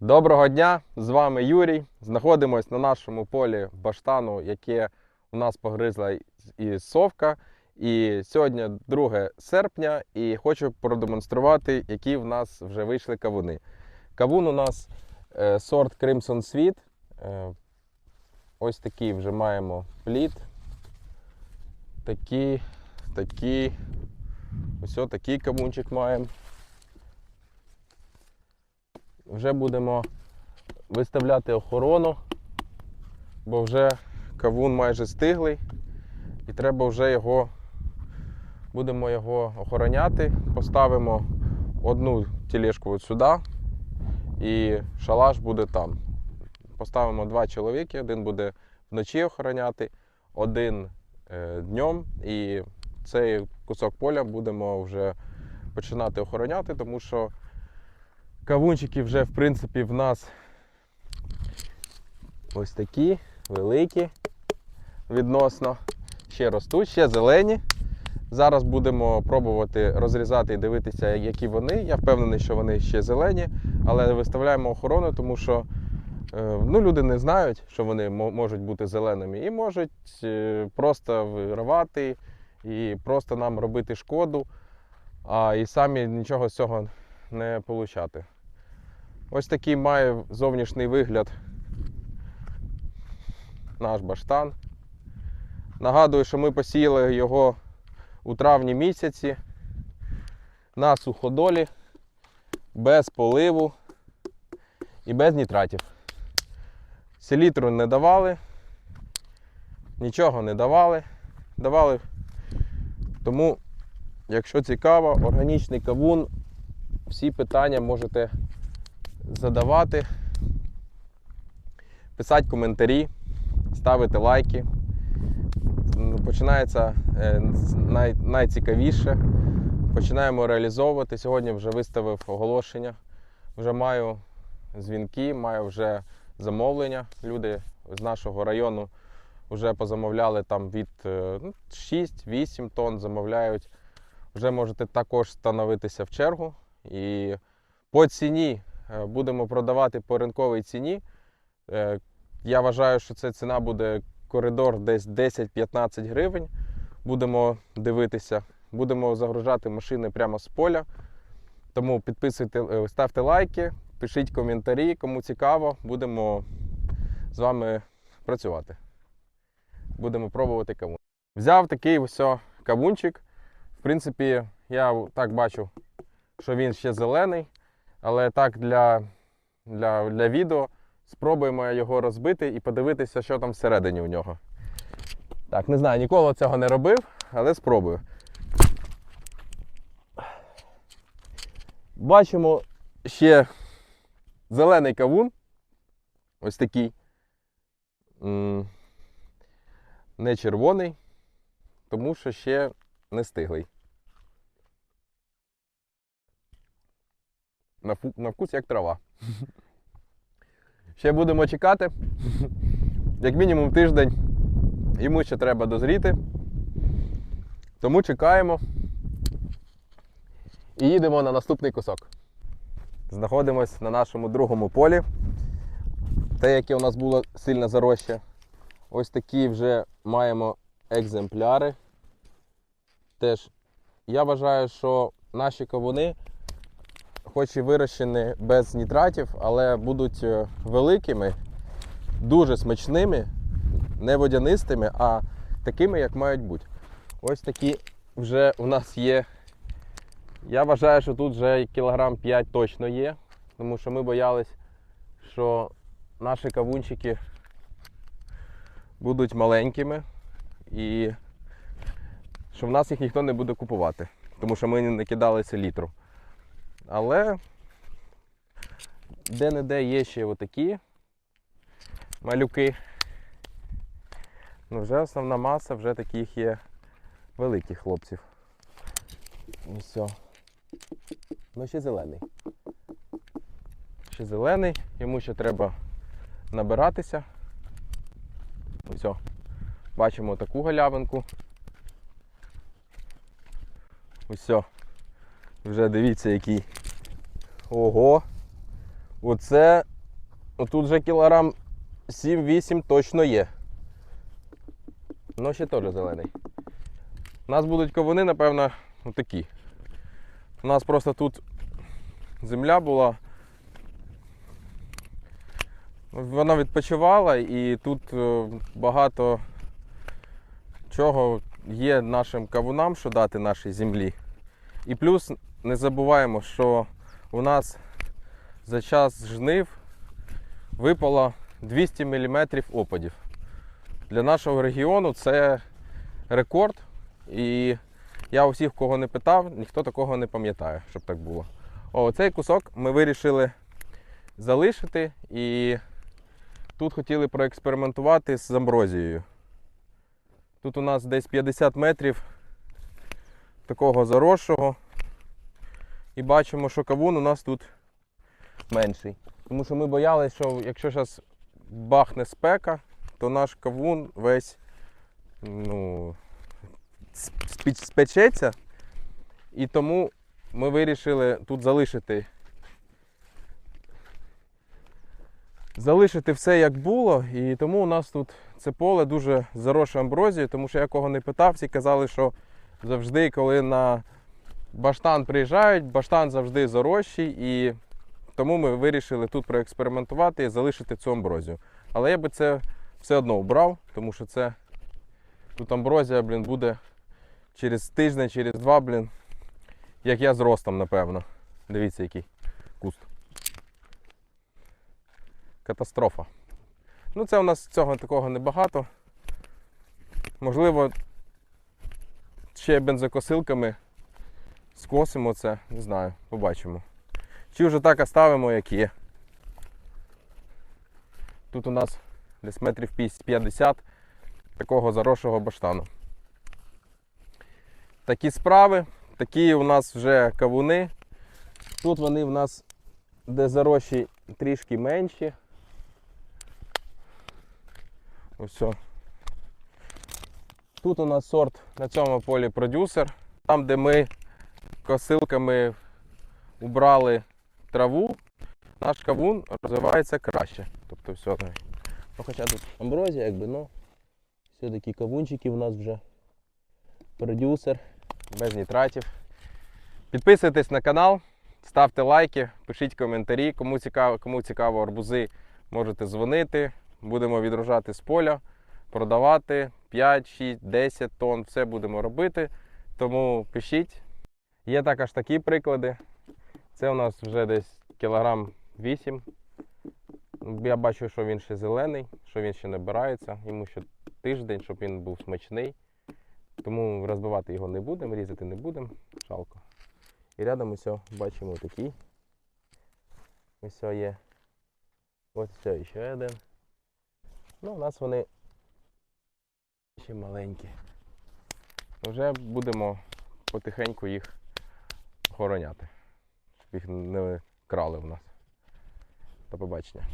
Доброго дня! З вами Юрій. Знаходимось на нашому полі баштану, яке у нас погризла і- совка. І сьогодні 2 серпня, і хочу продемонструвати, які в нас вже вийшли кавуни. Кавун у нас е, сорт Crimson Sweet. Е, ось такий вже маємо плід. Такий, такий. Ось такий кавунчик маємо. Вже будемо виставляти охорону, бо вже кавун майже стиглий, і треба вже його, будемо його охороняти. Поставимо одну тележку от сюди, і шалаш буде там. Поставимо два чоловіки, один буде вночі охороняти, один е, днем, і цей кусок поля будемо вже починати охороняти, тому що Кавунчики вже, в принципі, в нас ось такі великі відносно. Ще ростуть, ще зелені. Зараз будемо пробувати розрізати і дивитися, які вони. Я впевнений, що вони ще зелені, але виставляємо охорону, тому що е, ну, люди не знають, що вони можуть бути зеленими, і можуть е, просто виривати і просто нам робити шкоду, а і самі нічого з цього не получати. Ось такий має зовнішній вигляд наш баштан. Нагадую, що ми посіяли його у травні місяці на суходолі, без поливу і без нітратів. Селітру не давали, нічого не давали. Давали. Тому, якщо цікаво, органічний кавун, всі питання можете задавати, писати коментарі, ставити лайки. Починається е, най, найцікавіше. Починаємо реалізовувати. Сьогодні вже виставив оголошення. Вже маю дзвінки, маю вже замовлення. Люди з нашого району вже позамовляли там від е, ну, 6-8 тонн замовляють. Вже можете також становитися в чергу. І по ціні будемо продавати по ринковій ціні. Е, Я вважаю, що ця ціна буде коридор десь 10-15 гривень. Будемо дивитися, будемо загружати машини прямо з поля. Тому підписуйте, е, ставте лайки, пишіть коментарі, кому цікаво, будемо з вами працювати. Будемо пробувати кавун. Взяв такий ось кавунчик. В принципі, я так бачу, що він ще зелений, але так для, для, для відео спробуємо його розбити і подивитися, що там всередині у нього. Так, не знаю, ніколи цього не робив, але спробую. Бачимо ще зелений кавун. Ось такий. Не червоний, тому що ще не стиглий. На, фу- на вкус як трава. Ще будемо чекати. Як мінімум тиждень. Йому ще треба дозріти. Тому чекаємо. І їдемо на наступний кусок. Знаходимось на нашому другому полі. Те, яке у нас було сильно заросше. Ось такі вже маємо екземпляри. Теж я вважаю, що наші кавуни хоч і вирощені без нітратів, але будуть е, великими, дуже смачними, не водянистими, а такими, як мають бути. Ось такі вже у нас є. Я вважаю, що тут вже кілограм 5 точно є, тому що ми боялись, що наші кавунчики будуть маленькими і що в нас їх ніхто не буде купувати, тому що ми не кидали селітру. Але де-не-де є ще отакі малюки. Ну, вже основна маса вже таких є великих хлопців. І все. Ну, ще зелений. Ще зелений, йому ще треба набиратися. Ось. Бачимо таку галявинку. Ось. Вже дивіться, який. Ого! Оце тут вже кілограм 7-8 точно є. Ну, ще теж зелений. У нас будуть ковуни, напевно, отакі. У нас просто тут земля була. Вона відпочивала і тут е, багато чого є нашим кавунам, що дати нашій землі. І плюс не забуваємо, що у нас за час жнив випало 200 мм опадів. Для нашого регіону це рекорд. І я у всіх, кого не питав, ніхто такого не пам'ятає, щоб так було. О, цей кусок ми вирішили залишити і тут хотіли проекспериментувати з амброзією. Тут у нас десь 50 метрів такого заросшого. І бачимо, що кавун у нас тут менший. Тому що ми боялися, що якщо зараз бахне спека, то наш кавун весь ну, спечеться. І тому ми вирішили тут залишити. Залишити все як було, і тому у нас тут це поле дуже заросше амброзією, тому що я кого не питав, всі казали, що завжди, коли на баштан приїжджають, баштан завжди зарощий, і тому ми вирішили тут проекспериментувати і залишити цю амброзію. Але я би це все одно обрав, тому що це тут амброзія, блін, буде через тиждень, через два, блін, як я з ростом, напевно. Дивіться, який куст. Катастрофа. Ну, це у нас цього такого небагато. Можливо, ще бензокосилками скосимо це, не знаю, побачимо. Чи вже так оставимо, як є. Тут у нас десь метрів 50 такого заросшого баштану. Такі справи, такі у нас вже кавуни. Тут вони в нас, де зарощі трішки менші. Ось. Тут у нас сорт на цьому полі продюсер. Там, де ми косилками убрали траву, наш кавун розвивається краще. Тобто все. Ну, хоча тут амброзія, якби, ну, все такі кавунчики у нас вже. Продюсер, без нітратів. Підписуйтесь на канал, ставте лайки, пишіть коментарі. Кому цікаво, кому цікаво арбузи, можете дзвонити. Будемо відрожати з поля, продавати 5, 6, 10 тонн. Все будемо робити. Тому пишіть. Є також такі приклади. Це у нас вже десь кілограм 8. Я бачу, що він ще зелений, що він ще набирається. Йому ще тиждень, щоб він був смачний. Тому розбивати його не будемо, різати не будемо. Жалко. І рядом ось бачимо такий. Ось є. Ось все, ще один. Ну, у нас вони ще маленькі. Вже будемо потихеньку їх охороняти, щоб їх не крали в нас. До побачення.